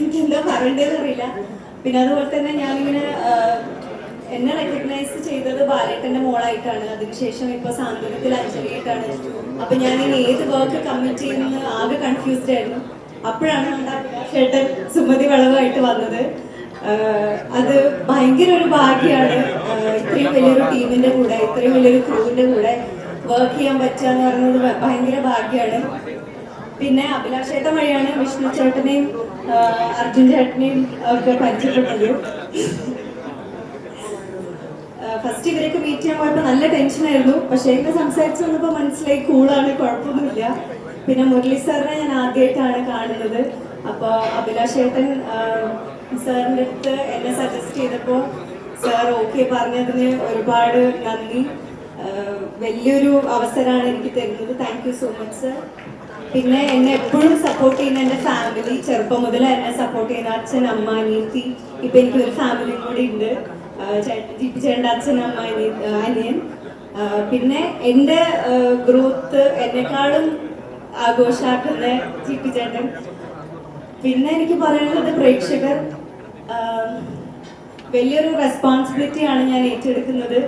എനിക്ക് എന്താ പറയേണ്ടതെന്ന് അറിയില്ല പിന്നെ അതുപോലെ തന്നെ ഞാനിങ്ങനെ എന്നെ റെക്കഗ്നൈസ് ചെയ്തത് ബാലേട്ടന്റെ മോളായിട്ടാണ്. അതിനുശേഷം ഇപ്പൊ സാന്ത്വനത്തിൽ അഞ്ജലിയായിട്ടാണ്. അപ്പൊ ഞാൻ ഏത് വർക്ക് കമ്മിറ്റ് ചെയ്യുന്നത് ആകെ കൺഫ്യൂസ്ഡ് ആയിരുന്നു. അപ്പോഴാണ് നമ്മുടെ ചേട്ടൻ സുമതി വളവായിട്ട് വന്നത്. അത് ഭയങ്കര ഒരു ഭാഗ്യമാണ് ഇത്രയും വലിയൊരു ടീമിന്റെ കൂടെ ഇത്രയും വലിയൊരു ക്രൂവിന്റെ കൂടെ വർക്ക് ചെയ്യാൻ പറ്റുക എന്ന് പറയുന്നത് ഭയങ്കര ഭാഗ്യമാണ് പിന്നെ അഭിലാഷേട്ടം വഴിയാണ് വിഷ്ണു ചേട്ടനെയും അർജുൻ ചേട്ടനെയും ഒക്കെ പരിചയപ്പെട്ടത്. ഫസ്റ്റ് ഇവരൊക്കെ മീറ്റ് ചെയ്യാൻ പോയപ്പോൾ നല്ല ടെൻഷനായിരുന്നു പക്ഷേ ഇന്ന് സംസാരിച്ച് വന്നപ്പോൾ മനസ്സിലായി കൂളാണ് കുഴപ്പമൊന്നുമില്ല. പിന്നെ മുരളി സാറിനെ ഞാൻ ആദ്യമായിട്ടാണ് കാണുന്നത്. അപ്പോൾ അഭിലാഷേട്ടൻ സാറിന്റെ അടുത്ത് എന്നെ സജസ്റ്റ് ചെയ്തപ്പോൾ സാർ ഓക്കെ പറഞ്ഞതിന് ഒരുപാട് നന്ദി. വലിയൊരു അവസരമാണ് എനിക്ക് തരുന്നത്. Thank you so much sir പിന്നെ എന്നെ എപ്പോഴും സപ്പോർട്ട് ചെയ്യുന്ന എന്റെ ഫാമിലി ചെറുപ്പം മുതൽ എന്നെ സപ്പോർട്ട് ചെയ്യുന്ന അച്ഛൻ അമ്മ അനിയത്തി. ഇപ്പൊ എനിക്ക് ഒരു ഫാമിലിയും കൂടി ഉണ്ട്. ചേട്ടന്റെ അച്ഛൻ അമ്മ അനിയ- അനിയൻ. പിന്നെ എന്റെ ഗ്രോത്ത് എന്നെക്കാളും ആഘോഷാക്കുന്ന ജിപ്പി ചേട്ടൻ പിന്നെ എനിക്ക് പറയാനുള്ളത് പ്രേക്ഷകർ വലിയൊരു റെസ്പോൺസിബിലിറ്റിയാണ് ഞാൻ ഏറ്റെടുക്കുന്നത്.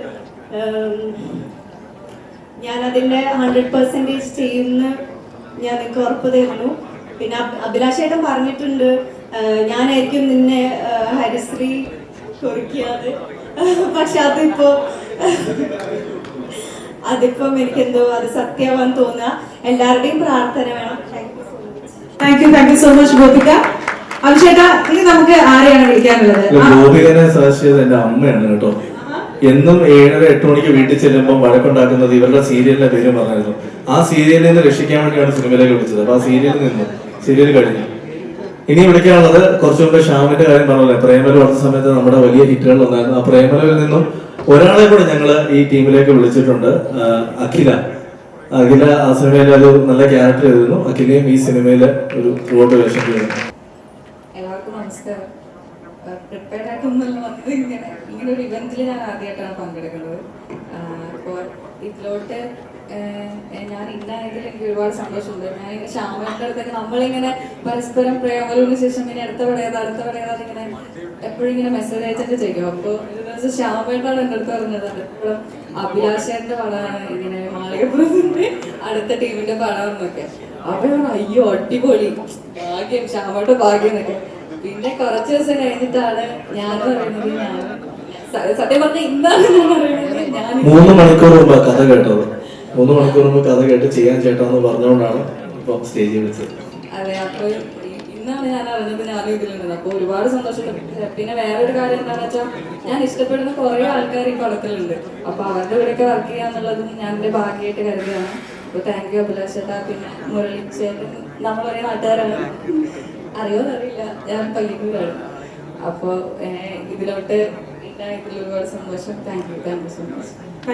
ഞാനതിന്റെ ഹൺഡ്രഡ് പെർസെന്റേജ് ചെയ്യുന്ന ഞാൻ നിങ്ങൾക്ക് ഉറപ്പ് തരുന്നു. പിന്നെ അഭിലാഷേട്ടൻ പറഞ്ഞിട്ടുണ്ട് ഞാനായിരിക്കും നിന്നെ ഹരിശ്രീ കുറിക്കാതെ. പക്ഷെ അതിപ്പോ അതിപ്പം എനിക്കെന്തോ അത് സത്യമാവാൻ തോന്നുക. എല്ലാവരുടെയും പ്രാർത്ഥന വേണം. Thank you so much thank you so much Gopika. അഭിഷേട്ടാ ഇനി നമുക്ക് ആരെയാണ് വിളിക്കാനുള്ളത്? ഗോപികനെ സഹായിച്ചത് എന്റെ അമ്മയാണ് കേട്ടോ. എന്നും ഏഴര എട്ട് മണിക്ക് വീട്ടിൽ ചെല്ലുമ്പോൾ വഴക്കുണ്ടാക്കുന്നത് ഇവരുടെ സീരിയലിന്റെ പേര് പറഞ്ഞായിരുന്നു. ആ സീരിയലിൽ നിന്ന് രക്ഷിക്കാൻ വേണ്ടിയാണ് സിനിമയിലേക്ക് വിളിച്ചത്. അപ്പൊ ആ സീരിയലിൽ നിന്ന് സീരിയൽ കഴിഞ്ഞു. ഇനി വിളിക്കാനുള്ളത് കുറച്ചു മുമ്പ് ഷാമിന്റെ കാര്യം പറഞ്ഞല്ലേ. പ്രേമലു വന്ന സമയത്ത് നമ്മുടെ വലിയ ഹിറ്റുകൾ ഉണ്ടായിരുന്നു ആ പ്രേമലുവിൽ നിന്നും ഒരാളെ കൂടെ ഞങ്ങൾ ഈ ടീമിലേക്ക് വിളിച്ചിട്ടുണ്ട്. അഖില. അഖില ആ സിനിമയിൽ ഒരു നല്ല ക്യാരക്ടർ ചെയ്തിരുന്നു. അഖിലയും ഈ സിനിമയിൽ ഒരു ഫോട്ടോ വേഷം ചെയ്തിരുന്നു എല്ലാവർക്കും നമസ്കാരം. പ്രിപ്പയർഡ് ആയിട്ടൊന്നുമല്ല വന്നത് ഇങ്ങനെ ഇങ്ങനെ ഒരു ഇവന്റിൽ ഞാൻ ആദ്യമായിട്ടാണ് പങ്കെടുക്കുന്നത്. അപ്പോൾ ഇതിലോട്ട് ഞാൻ ഇന്നായതിൽ എനിക്ക് ഒരുപാട് സന്തോഷമുണ്ട്. ഞാൻ ഇങ്ങനെ ശ്യാമയുടെ അടുത്തൊക്കെ നമ്മളിങ്ങനെ പരസ്പരം പ്രേമലിന് ശേഷം ഇനി അടുത്ത പറയാതെ അടുത്ത പറയാതെ ഇങ്ങനെ എപ്പോഴും ഇങ്ങനെ മെസ്സേജ് അയച്ചിട്ട് ചെയ്യും. അപ്പോൾ ശ്യാമേട്ടാണ് എന്റെ അടുത്ത് പറഞ്ഞത് എപ്പോഴും അഭിലാഷേന്റെ പടമാണ് ഇങ്ങനെ മാളികപ്പുറത്തിന്റെ അടുത്ത ടീമിന്റെ പടം എന്നൊക്കെ. അപ്പൊ അയ്യോ അടിപൊളി ഭാഗ്യം ശ്യാമയുടെ ഭാഗ്യം എന്നൊക്കെ. പിന്നെ കുറച്ച് ദിവസം കഴിഞ്ഞിട്ടാണ് ഞാൻ പറയുന്നത് ഞാൻ സത്യം പറഞ്ഞ ഇന്നാണ് ഞാൻ പറയുന്നത് ഞാൻ മൂന്ന് മണിക്കൂർ മുമ്പ് കഥ കേട്ടത് മൂന്ന് മണിക്കൂർ മുമ്പ് കഥ കേട്ട് ചെയ്യാൻ ചേട്ടാന്ന് പറഞ്ഞുകൊണ്ടാണ് ഇപ്പം സ്റ്റേജിൽ വെച്ചത് അതെ അപ്പൊ ഇന്നാണ് ഞാൻ അറിഞ്ഞത് ഞാൻ ഇതിലുണ്ട് അപ്പൊ ഒരുപാട് സന്തോഷമുണ്ട് പിന്നെ വേറൊരു കാര്യം എന്താണെന്ന് വെച്ചാൽ ഞാൻ ഇഷ്ടപ്പെടുന്ന കുറെ ആൾക്കാർ ഈ പടത്തിലുണ്ട് അപ്പൊ അവരുടെ കൂടെയൊക്കെ വർക്ക് ചെയ്യാന്നുള്ളതും ഞാൻ എന്റെ ഭാഗ്യമായിട്ട് കരുതുകയാണ്. അപ്പൊ താങ്ക് യു അഭിലാഷ് ചേട്ടാ പിന്നെ മുരളി ചേട്ടൻ നമ്മൾ ഒരേ നാട്ടുകാരാണ്. അറിയോന്നറിയില്ല. ഞാൻ പയ്യന്നൂരാണ് അപ്പോൾ ഇതിലോട്ട് ഇതിൽ ഒരുപാട് സന്തോഷം. Thank you thank you so much